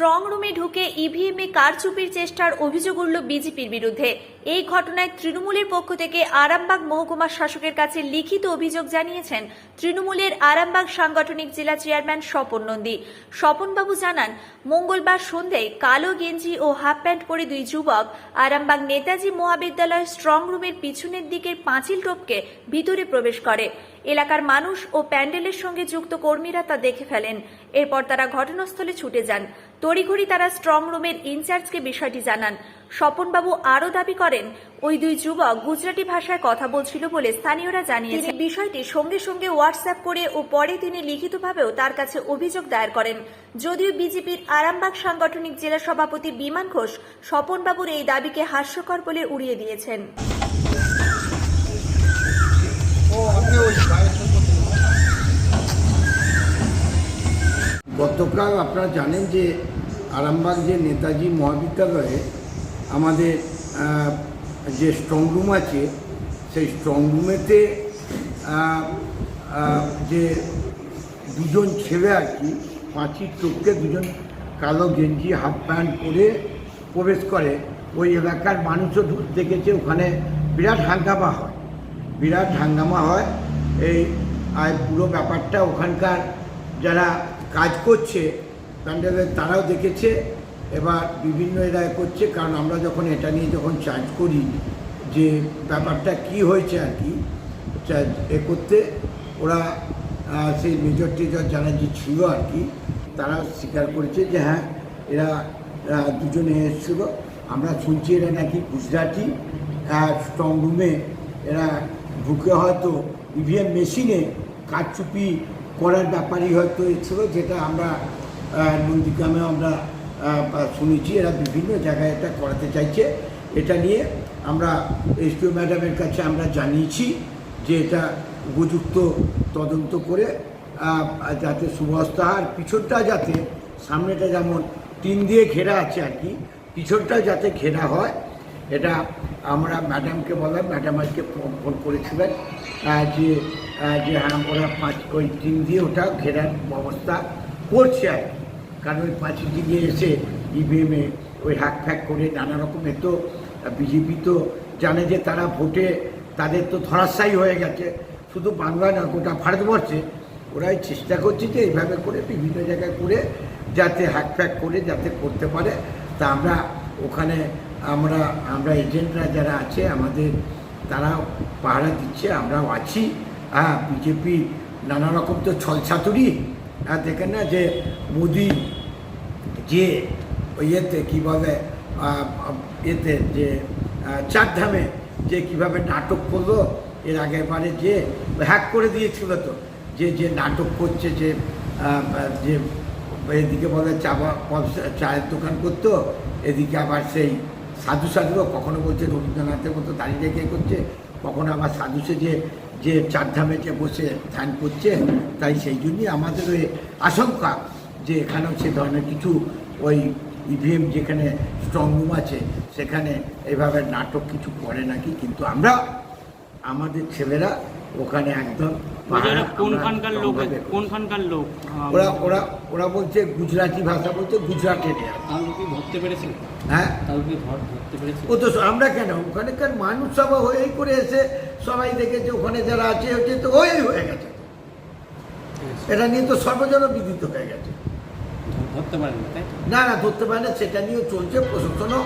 Strong রুমে ঢুকে ইভিএমে কারচুপির চেষ্টার অভিযোগ উঠল বিজেপির বিরুদ্ধে। এই ঘটনায় তৃণমূলের পক্ষ থেকে আরামবাগ মহকুমা শাসকের কাছে লিখিত অভিযোগ জানিয়েছেন তৃণমূলের আরামবাগ সাংগঠনিক জেলা চেয়ারম্যান স্বপন নন্দী। স্বপনবাবু জানান, মঙ্গলবার সন্ধ্যায় কালো গেঞ্জি ও হাফ প্যান্ট পরে দুই যুবক আরামবাগ নেতাজি মহাবিদ্যালয়ের স্ট্রং রুমের পিছনের দিকের পাঁচিল টোপকে ভিতরে প্রবেশ করে। এলাকার মানুষ ও প্যান্ডেলের সঙ্গে যুক্ত কর্মীরা তা দেখে ফেলেন। এরপর তারা ঘটনাস্থলে ছুটে যান। তড়িঘড়ি তারা স্ট্রং রুমের ইনচার্জকে বিষয়টি জানান। স্বপনবাবু আরও দাবি করেন, ওই দুই যুবক গুজরাটি ভাষায় কথা বলছিল বলে স্থানীয়রা জানিয়েছেন। বিষয়টি সঙ্গে সঙ্গে হোয়াটসঅ্যাপ করে ও পরে তিনি লিখিতভাবেও তার কাছে অভিযোগ দায়ের করেন। যদিও বিজেপির আরামবাগ সাংগঠনিক জেলা সভাপতি বিমান ঘোষ স্বপনবাবুর এই দাবিকে হাস্যকর বলে উড়িয়ে দিয়েছেন। গতকাল আপনারা জানেন যে আরামবাগ যে নেতাজি মহাবিদ্যালয়ে আমাদের যে স্ট্রং রুম আছে সেই স্ট্রং রুমেতে আহ, আহ, যে দুজন ছেলে আর কি পাঁচির টপকে দুজন কালো গেঞ্জি হাফ প্যান্ট পরে প্রবেশ করে ওই এলাকার মানুষও দেখেছে ওখানে বিরাট হাঙ্গামা হয়। বিরাট হাঙ্গামা হয় এই আর পুরো ব্যাপারটা ওখানকার যারা কাজ করছে প্যান্ডেলের তারাও দেখেছে এবার বিভিন্ন এরা করছে, কারণ আমরা যখন এটা নিয়ে যখন চার্জ করি যে ব্যাপারটা কি হয়েছে আর কি, চার্জ এ করতে ওরা সেই মেজর টেজর যারা যে ছিল আর কি, তারা স্বীকার করেছে যে হ্যাঁ এরা দুজনে এসেছিল। আমরা শুনছি এরা নাকি গুজরাটি স্ট্রং রুমে এরা ঢুকে হয়তো ইভিএম মেশিনে কারচুপি করার ব্যাপারই হয়তো ছিল যেটা আমরা নন্দীগ্রামে আমরা শুনেছি, এরা বিভিন্ন জায়গায় এটা করাতে চাইছে এটা নিয়ে আমরা এসডিও ম্যাডামের কাছে আমরা জানিয়েছি যে এটা উপযুক্ত তদন্ত করে যাতে হয় আর পিছনটা যাতে সামনেটা যেমন টিন দিয়ে ঘেরা আছে আর কি, পিছনটা যাতে ঘেরা হয়, এটা আমরা ম্যাডামকে বললাম, ম্যাডাম আজকে ফোন ফোন করেছিলেন যে যে হ্যাঁ ওরা পাঁচ ওই টিন দিয়ে ওটা ঘেরার ব্যবস্থা করছে আর কি। কারণ ওই পাঁচিল দিকে এসে ইভিএমে ওই হ্যাক ফ্যাক করে নানা রকমের তো, বিজেপি তো জানে যে তারা ভোটে তাদের তো ধরাশায়ী হয়ে গেছে। শুধু বাংলা না, গোটা ভারতবর্ষে ওরাই চেষ্টা করছে যে এইভাবে করে বিভিন্ন জায়গায় করে যাতে হ্যাক ফ্যাক করে যাতে করতে পারে। তা আমরা ওখানে আমরা আমরা এজেন্টরা যারা আছে, আমাদের তারা পাহারা দিচ্ছে, আমরাও আছি। হ্যাঁ বিজেপি নানা রকম তো ছলছাতুরি আর দেখেন না যে মোদি যে ইয়েতে কী বলে এতে যে চারধামে যে কীভাবে নাটক করল, এর আগের বারে যে হ্যাক করে দিয়েছিল তো, যে যে নাটক করছে, যে যে এদিকে বলে চা চায়ের দোকান করতো, এদিকে আবার সেই সাধু সাধুও কখনো বলছে রবীন্দ্রনাথের মতো দাঁড়িয়ে রেখে করছে, কখনো আবার সাধু সে যে চারধামে যে বসে ধ্যান করছে, তাই সেই জন্যই আমাদের ওই আশঙ্কা যে এখানেও সে ধরনের কিছু ওই ইভিএম যেখানে স্ট্রং রুম আছে, সেখানে এভাবে নাটক কিছু করে নাকি, কিন্তু আমরা, আমাদের ছেলেরা ওখানে একদম কোনখানকার লোক কোনখানকার লোক? ওরা ওরা ওরা বলছে গুজরাটি ভাষা বলছে গুজরাটের কি ধরতে পেরেছেন হ্যাঁ? কাউকে ধরতে পেরেছেন ও তো আমরা কেন? ওখানকার মানুষ সবাই হয়েই করে এসে সবাই দেখেছে ওখানে যারা আছে হচ্ছে তো ওই হয়ে গেছে। এটা নিয়ে তো সর্বজন বিদিত হয়ে গেছে। ধরতে পারেন না, না না ধরতে পারে না সেটা নিয়েও চলছে প্রশাসনও।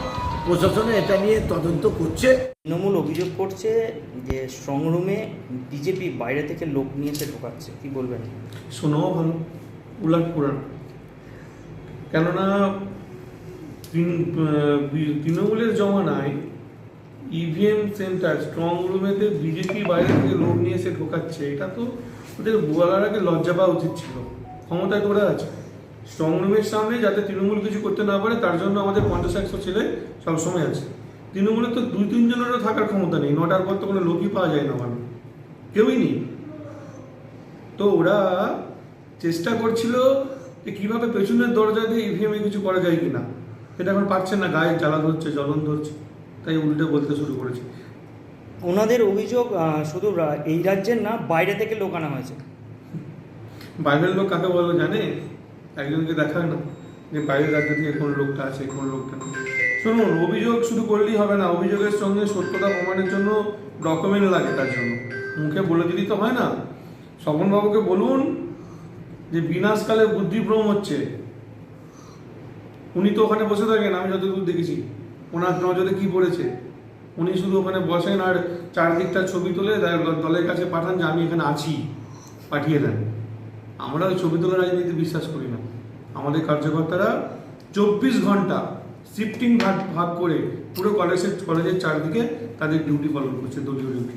প্রশাসনও এটা নিয়ে তদন্ত করছে। তৃণমূল অভিযোগ করছে যে স্ট্রং রুমে বিজেপি বাইরে থেকে লোক নিয়ে এসে ঢোকাচ্ছে। কি বলবেন? শোনাও ভালো। উলাট পুরাণ। কেননা তৃণ- তৃণমূলের জমানায় ইভিএম সেন্টার স্ট্রং রুমেতে বিজেপি বাইরে থেকে লোক নিয়ে এসে ঢোকাচ্ছে এটা তো ওদের বলার আগে লজ্জা পাওয়া উচিত ছিল। ক্ষমতায় করে আছে। স্ট্রং রুমের সামনে যাতে তৃণমূল কিছু করতে না পারে তার জন্য আমাদের পঞ্চাশ একশো ছেলে সবসময় আছে। তৃণমূলের তো দুই তিনজনেরও থাকার ক্ষমতা নেই নটার পর তো কোনো লোকই পাওয়া যায় না ওখানে কেউই নেই। তো ওরা চেষ্টা করছিল যে কীভাবে পেছনের দরজা দিয়ে ইভিএমে কিছু করা যায় কিনা। সেটা এখন পারছে না গায়ে জ্বালা ধরছে জ্বলন ধরছে তাই উল্টে বলতে শুরু করেছে। ওনাদের অভিযোগ শুধু এই রাজ্যের না বাইরে থেকে লোক আনা হয়েছে। বাইরের লোক কাকে বলো জানে? একজনকে দেখায় না যে বাইরের রাজ্য থেকে কোন লোকটা আছে, কোন লোকটা নেই। শুনুন, অভিযোগ শুধু করলেই হবে না, অভিযোগের সঙ্গে সত্যতা প্রমাণের জন্য ডকুমেন্ট লাগে তার জন্য। মুখে বলে দিলেই তো হয় না। স্বপনবাবুকে বলুন যে বিনাশকালে বুদ্ধিভ্রম হচ্ছে। উনি তো ওখানে বসে থাকেন, আমি যতদূর দেখেছি। ওনার নজরে কি পড়েছে? উনি শুধু ওখানে বসেন আর চারদিকটা ছবি তুলে দল- দলের কাছে পাঠান যে আমি এখানে আছি, পাঠিয়ে দেন। আমরা ওই ছবি তোলা রাজনীতিতে বিশ্বাস করি না। আমাদের কার্যকর্তারা চব্বিশ ঘণ্টা শিফটিং ভাগ ভাগ করে পুরো কলেজের কলেজের চারদিকে তাদের ডিউটি পালন করছে, দলীয় ডিউটি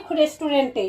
মৈখ রেস্টুরেন্টে